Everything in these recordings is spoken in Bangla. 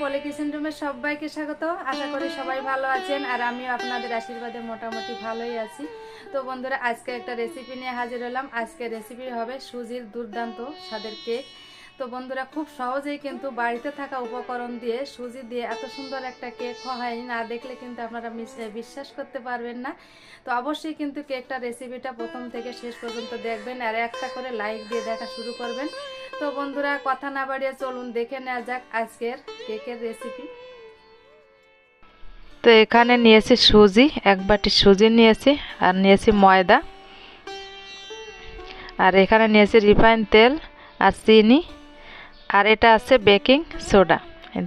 পলি কিচেন রুমে সবাইকে স্বাগত। আশা করি সবাই ভালো আছেন আর আমিও আপনাদের আশীর্বাদে মোটামুটি ভালোই আছি। তো বন্ধুরা, আজকে একটা রেসিপি নিয়ে হাজির হলাম। আজকে রেসিপি হবে সুজির দুর্দান্ত স্বাদের কেক তো বন্ধুরা, খুব সহজেই কিন্তু বাড়িতে থাকা উপকরণ দিয়ে সুজি দিয়ে এত সুন্দর একটা কেক হয় না, দেখলে কিন্তু আপনারা বিশ্বাস করতে পারবেন না। তো অবশ্যই কিন্তু কেকটা রেসিপিটা প্রথম থেকে শেষ পর্যন্ত দেখবেন আর একটা করে লাইক দিয়ে দেখা শুরু করবেন। তো বন্ধুরা, কথা না বাড়িয়ে চলুন, দেখে নেওয়া যাক আজকের কেকের রেসিপি তো এখানে নিয়েছি সুজি, এক বাটি সুজি নিয়েছি, আর নিয়েছি ময়দা। আর এখানে নিয়েছি রিফাইন তেল আর চিনি। আর এটা আছে বেকিং সোডা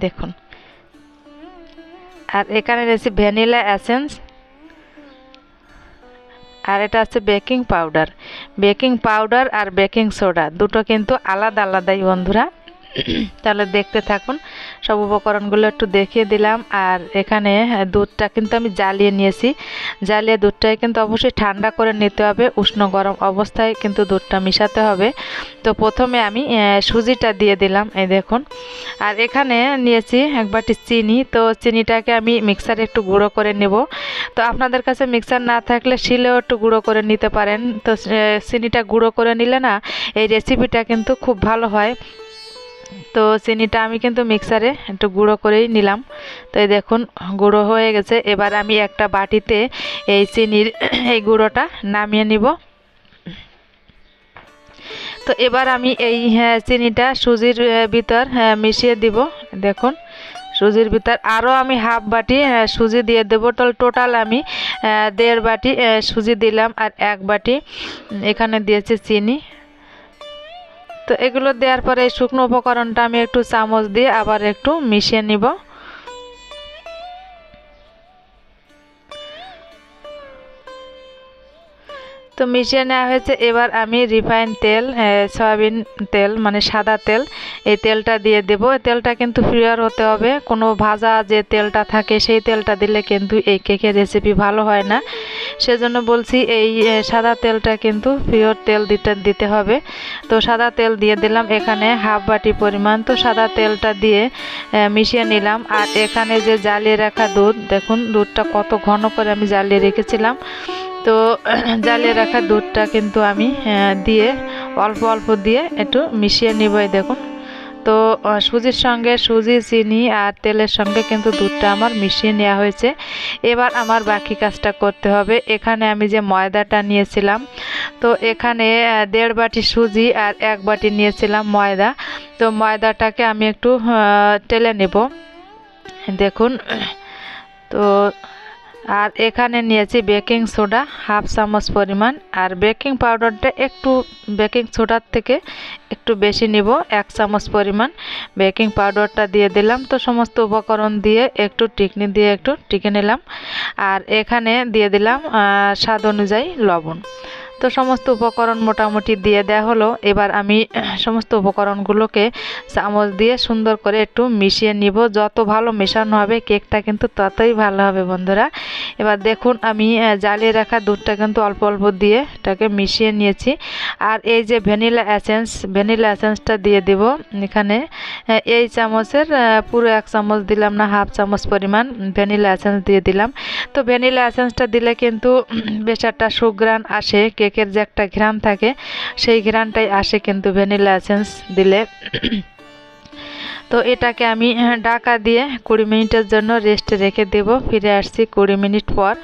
দেখুন। আর এখানে নিয়েছি ভ্যানিলা অ্যাসেন্স আর এটা আছে বেকিং পাউডার। বেকিং পাউডার আর বেকিং সোডা, দুটো কিন্তু আলাদা আলাদাই বন্ধুরা। তাহলে দেখতে থাকুন। সব উপকরণগুলো একটু দেখিয়ে দিলাম। আর এখানে দুধটা কিন্তু আমি জ্বালিয়ে নিয়েছি। জ্বালিয়ে দুধটাই কিন্তু অবশ্যই ঠান্ডা করে নিতে হবে। উষ্ণ গরম অবস্থায় কিন্তু দুধটা মিশাতে হবে। তো প্রথমে আমি সুজিটা দিয়ে দিলাম, এই দেখুন। আর এখানে নিয়েছি এক বাটি চিনি। তো চিনিটাকে আমি মিক্সারে একটু গুঁড়ো করে নেব। তো আপনাদের কাছে মিক্সার না থাকলে শিলেও একটু গুঁড়ো করে নিতে পারেন। তো চিনিটা গুঁড়ো করে নিলে না, এই রেসিপিটা কিন্তু খুব ভালো হয়। তো চিনিটা আমি কিন্তু মিক্সারে একটু গুঁড়ো করেই নিলাম। তো এই দেখুন গুঁড়ো হয়ে গেছে। এবার আমি একটা বাটিতে এই চিনির এই গুঁড়োটা নামিয়ে নিব। তো এবার আমি এই হ্যাঁ, চিনিটা সুজির ভিতর হ্যাঁ, মিশিয়ে দিব। দেখুন সুজির ভিতর আরও আমি হাফ বাটি সুজি দিয়ে দেবো। তো টোটাল আমি দেড় বাটি সুজি দিলাম আর এক বাটি। এখানে দিয়েছি চিনি। তো এগুলো দেওয়ার পরে এই শুকনো উপকরণটা আমি একটু চামচ দিয়ে আবার একটু মিশিয়ে নিব। তো মিশিয়ে নেওয়া হয়েছে। এবার আমি রিফাইন তেল সয়াবিন তেল মানে সাদা তেল, এই তেলটা দিয়ে দেব। এই তেলটা কিন্তু পিওর হতে হবে। কোনো ভাজা যে তেলটা থাকে সেই তেলটা দিলে কিন্তু এই কেকের রেসিপি ভালো হয় না। সেজন্য বলছি এই সাদা তেলটা কিন্তু পিওর তেল দিতে দিতে হবে। তো সাদা তেল দিয়ে দিলাম এখানে হাফ বাটি পরিমাণ। তো সাদা তেলটা দিয়ে মিশিয়ে নিলাম। আর এখানে যে জ্বালিয়ে রাখা দুধ, দেখুন দুধটা কত ঘন করে আমি জ্বালিয়ে রেখেছিলাম। তো জ্বালিয়ে রাখা দুধটা কিন্তু আমি দিয়ে অল্প অল্প দিয়ে একটু মিশিয়ে নিব দেখুন। তো সুজির সঙ্গে সুজি, চিনি আর তেলের সঙ্গে কিন্তু দুধটা আমার মিশিয়ে নেওয়া হয়েছে। এবার আমার বাকি কাজটা করতে হবে। এখানে আমি যে ময়দাটা নিয়েছিলাম, তো এখানে দেড় বাটি সুজি আর এক বাটি নিয়েছিলাম ময়দা। তো ময়দাটাকে আমি একটু টেলে নেব। দেখুন, তো আর এখানে নিয়েছি বেকিং সোডা, হাফ চামচ পরিমাণ। আর বেকিং পাউডারটা একটু বেকিং সোডার থেকে একটু বেশি নিব, এক চামচ পরিমাণ। বেকিং পাউডারটা দিয়ে দিলাম, তো সমস্ত উপকরণ দিয়ে একটু টিকনি দিয়ে একটু টিকে নিলাম। আর এখানে দিয়ে দিলাম স্বাদ অনুযায়ী লবণ। তো সমস্ত উপকরণ মোটামুটি দিয়ে দেওয়া হলো। এবার আমি সমস্ত উপকরণগুলোকে চামচ দিয়ে সুন্দর করে একটু মিশিয়ে নিব। যত ভালো মেশানো হবে কেকটা কিন্তু ততই ভালো হবে বন্ধুরা। এবার দেখুন আমি জ্বালিয়ে রাখা দুধটা কিন্তু অল্প অল্প দিয়ে এটাকে মিশিয়ে নিয়েছি। আর এই যে ভ্যানিলা অ্যাসেন্স ভ্যানিলা অ্যাসেন্সটা দিয়ে দেব এখানে। এই চামচের পুরো এক চামচ দিলাম না, হাফ চামচ পরিমাণ ভ্যানিলা অ্যাসেন্স দিয়ে দিলাম। তো ভ্যানিলা অ্যাসেন্সটা দিলে কিন্তু বেশ একটা সুঘ্রাণ আসে কেকের যে একটা ঘ্রাণ থাকে, সেই ঘ্রাণটাই আসে কিন্তু ভ্যানিলা এসেন্স দিলে। তো এটাকে আমি ঢাকা দিয়ে কুড়ি মিনিটের জন্য রেস্টে রেখে দেব। ফিরে আসছি কুড়ি মিনিট পর।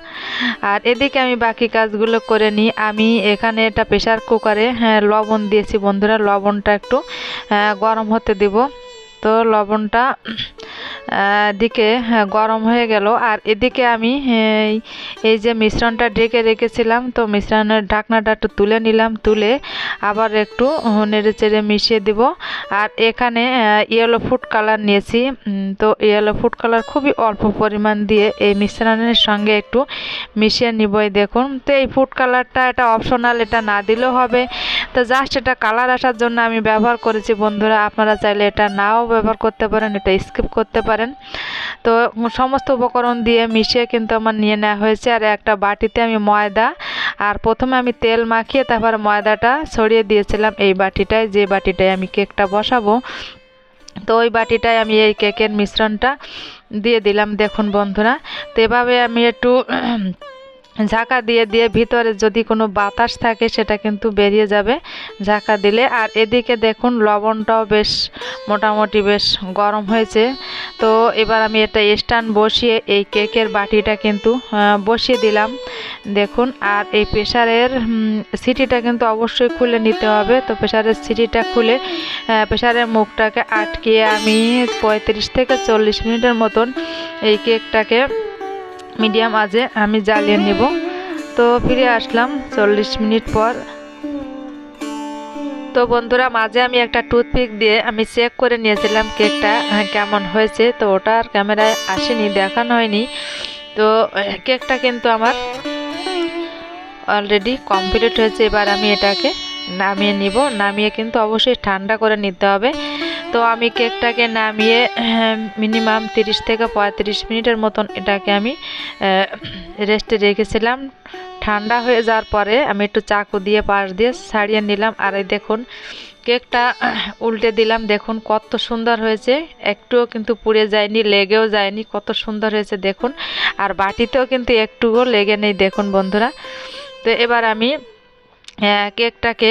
আর এদিকে আমি বাকি কাজগুলো করে নিই। আমি এখানে এটা প্রেশার কুকারে হ্যাঁ লবণ দিয়েছি বন্ধুরা। লবণটা একটু গরম হতে দেব। তো লবণটা দিকে হ্যাঁ, গরম হয়ে গেল। আর এদিকে আমি এই যে মিশ্রণটা ঢেকে রেখেছিলাম তো মিশ্রণের ঢাকনাটা একটু তুলে নিলাম তুলে আবার একটু নেড়ে চেড়ে মিশিয়ে দিব। আর এখানে ইয়েলো ফুড কালার নিয়েছি। তো ইয়েলো ফুড কালার খুবই অল্প পরিমাণ দিয়ে এই মিশ্রণের সঙ্গে একটু মিশিয়ে নিব এই দেখুন। তো এই ফুড কালারটা এটা অপশনাল এটা না দিলেও হবে। তো জাস্ট এটা কালার আসার জন্য আমি ব্যবহার করেছি বন্ধুরা। আপনারা চাইলে এটা নাও ব্যবহার করতে পারেন এটা স্কিপ করতে পারেন। তো সমস্ত উপকরণ দিয়ে মিশিয়ে কিন্তু আমার নিয়ে নেওয়া হয়েছে। আর একটা বাটিতে আমি ময়দা, আর প্রথমে আমি তেল মাখিয়ে তারপর ময়দাটা ছড়িয়ে দিয়েছিলাম এই বাটিটায়। যে বাটিটায় আমি কেকটা বসাবো, তো ওই বাটিটায় আমি এই কেকের মিশ্রণটা দিয়ে দিলাম। দেখুন বন্ধুরা, তো এভাবে আমি একটু ঝাঁকা দিয়ে দিয়ে ভিতরে যদি কোনো বাতাস থাকে, সেটা কিন্তু বেরিয়ে যাবে ঝাঁকা দিলে। আর এদিকে দেখুন, লবণটাও বেশ মোটামুটি বেশ গরম হয়েছে। তো এবার আমি এটা স্ট্যান্ড বসিয়ে এই কেকের বাটিটা কিন্তু বসিয়ে দিলাম। দেখুন, আর এই প্রেশারের সিটিটা কিন্তু অবশ্যই খুলে নিতে হবে। তো প্রেশারের সিটিটা খুলে প্রেশারের মুখটাকে আটকিয়ে আমি পঁয়ত্রিশ থেকে চল্লিশ মিনিটের মতন এই কেকটাকে মিডিয়াম আজে আমি জ্বালিয়ে নেব। তো ফিরে আসলাম চল্লিশ মিনিট পর। তো বন্ধুরা, মাঝে আমি একটা টুথপিক দিয়ে আমি চেক করে নিয়েছিলাম কেকটা কেমন হয়েছে। তো ওটা আর ক্যামেরায় আসেনি, দেখানো হয়নি। তো কেকটা কিন্তু আমার অলরেডি কমপ্লিট হয়েছে। এবার আমি এটাকে নামিয়ে নিব। নামিয়ে কিন্তু অবশ্যই ঠান্ডা করে নিতে হবে। তো আমি কেকটাকে নামিয়ে মিনিমাম তিরিশ থেকে পঁয়ত্রিশ মিনিটের মতন এটাকে আমি রেস্টে রেখেছিলাম। ঠান্ডা হয়ে যাওয়ার পরে আমি একটু চাকু দিয়ে পাশ দিয়ে সারিয়ে নিলাম। আর এই দেখুন, কেকটা উল্টে দিলাম। দেখুন কত সুন্দর হয়েছে। একটুও কিন্তু পুড়ে যায়নি, লেগেও যায়নি। কত সুন্দর হয়েছে দেখুন। আর বাটিতেও কিন্তু একটুও লেগে নেই দেখুন বন্ধুরা। তো এবার আমি কেকটাকে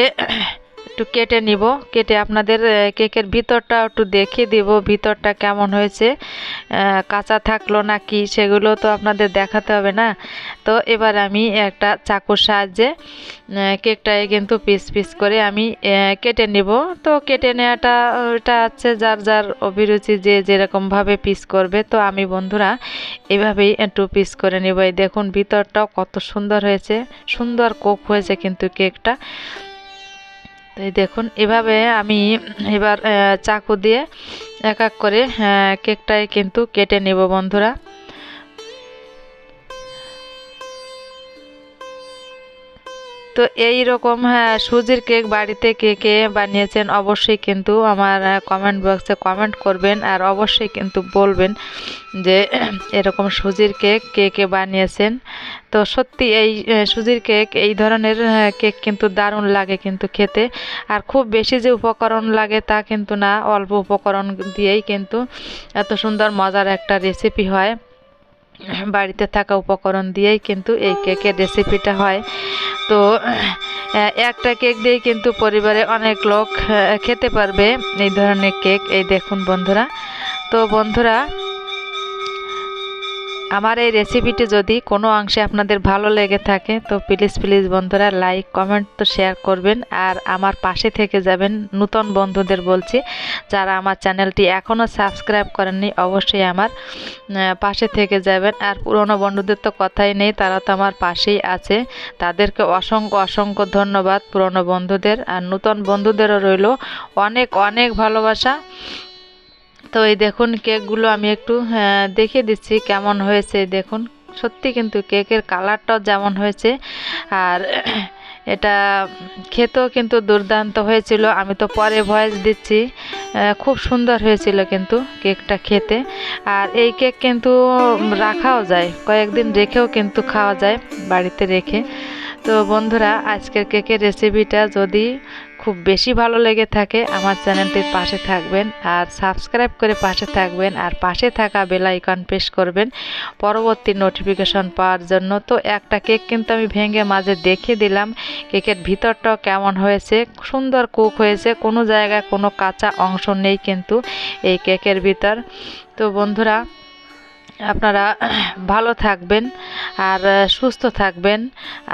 একটু কেটে নিব। কেটে আপনাদের কেকের ভিতরটা একটু দেখিয়ে দিব ভিতরটা কেমন হয়েছে কাঁচা থাকল না কি সেগুলো তো আপনাদের দেখাতে হবে না। তো এবার আমি একটা চাকুর সাহায্যে আহ, কেকটায় কিন্তু পিস পিস করে আমি কেটে নিব। তো কেটে নেওয়াটা ওটা আছে যার যার অভিরুচি যে যেরকমভাবে পিস করবে। তো আমি বন্ধুরা এভাবেই একটু পিস করে নিব। এই দেখুন ভিতরটাও কত সুন্দর হয়েছে সুন্দর কোক হয়েছে কিন্তু কেকটা। তো এই দেখুন, এভাবে আমি এবার চাকু দিয়ে এক এক করে কেকটাই কিন্তু কেটে নেব বন্ধুরা। তো এই রকম হ্যাঁ সুজির কেক বাড়িতে কে কে বানিয়েছেন অবশ্যই কিন্তু আমার কমেন্ট বক্সে কমেন্ট করবেন আর অবশ্যই কিন্তু বলবেন যে এরকম সুজির কেক কে কে বানিয়েছেন। তো সত্যি এই সুজির কেক, এই ধরনের কেক কিন্তু দারুণ লাগে কিন্তু খেতে। আর খুব বেশি যে উপকরণ লাগে তা কিন্তু না, অল্প উপকরণ দিয়েই কিন্তু এত সুন্দর, মজার একটা রেসিপি হয়। বাড়িতে থাকা উপকরণ দিয়েই কিন্তু এই কেকের রেসিপিটা হয়। তো একটা কেক দিয়ে কিন্তু পরিবারে অনেক লোক খেতে পারবে এই ধরনের কেক। এই দেখুন বন্ধুরা। তো বন্ধুরা আমার এই রেসিপিটি যদি কোনো অংশে আপনাদের ভালো লেগে থাকে, তো প্লিজ প্লিজ বন্ধুরা লাইক কমেন্ট তো শেয়ার করবেন। আর আমার পাশে থেকে যাবেন নতুন বন্ধুদের বলছি, যারা আমার চ্যানেলটি এখনও সাবস্ক্রাইব করেননি, অবশ্যই আমার পাশে থেকে যাবেন। আর পুরনো বন্ধুদের তো কথাই নেই, তারা তো আমার পাশেই আছে। তাদেরকে অসংখ্য অসংখ্য ধন্যবাদ পুরনো বন্ধুদের। আর নতুন বন্ধুদেরও রইল অনেক অনেক ভালোবাসা। তো এই দেখুন কেকগুলো আমি একটু আহ, দেখিয়ে দিচ্ছি কেমন হয়েছে দেখুন। সত্যি কিন্তু কেকের কালারটাও যেমন হয়েছে আর এটা খেতেও কিন্তু দুর্দান্ত হয়েছিল। আমি তো পরে ভয়েস দিচ্ছি খুব সুন্দর হয়েছিল কিন্তু কেকটা খেতে। আর এই কেক কিন্তু রাখাও যায় কয়েকদিন রেখেও কিন্তু খাওয়া যায় বাড়িতে রেখে। তো বন্ধুরা আজকের কেকের রেসিপিটা যদি খুব বেশি ভালো লেগে থাকে, আমার চ্যানেলটির পাশে থাকবেন আর সাবস্ক্রাইব করে পাশে থাকবেন আর পাশে থাকা বেল আইকন প্রেস করবেন পরবর্তী নোটিফিকেশন পাওয়ার জন্য। তো একটা কেক কিন্তু আমি ভেঙে মাঝে দেখে দিলাম, কেকের ভিতরটাও কেমন হয়েছে, সুন্দর কুক হয়েছে, কোনো জায়গায় কোনো কাঁচা অংশ নেই কিন্তু এই কেকের ভিতর। তো বন্ধুরা, আপনারা ভালো থাকবেন আর সুস্থ থাকবেন,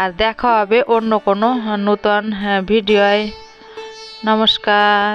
আর দেখা হবে অন্য কোনো নতুন ভিডিওয়। নমস্কার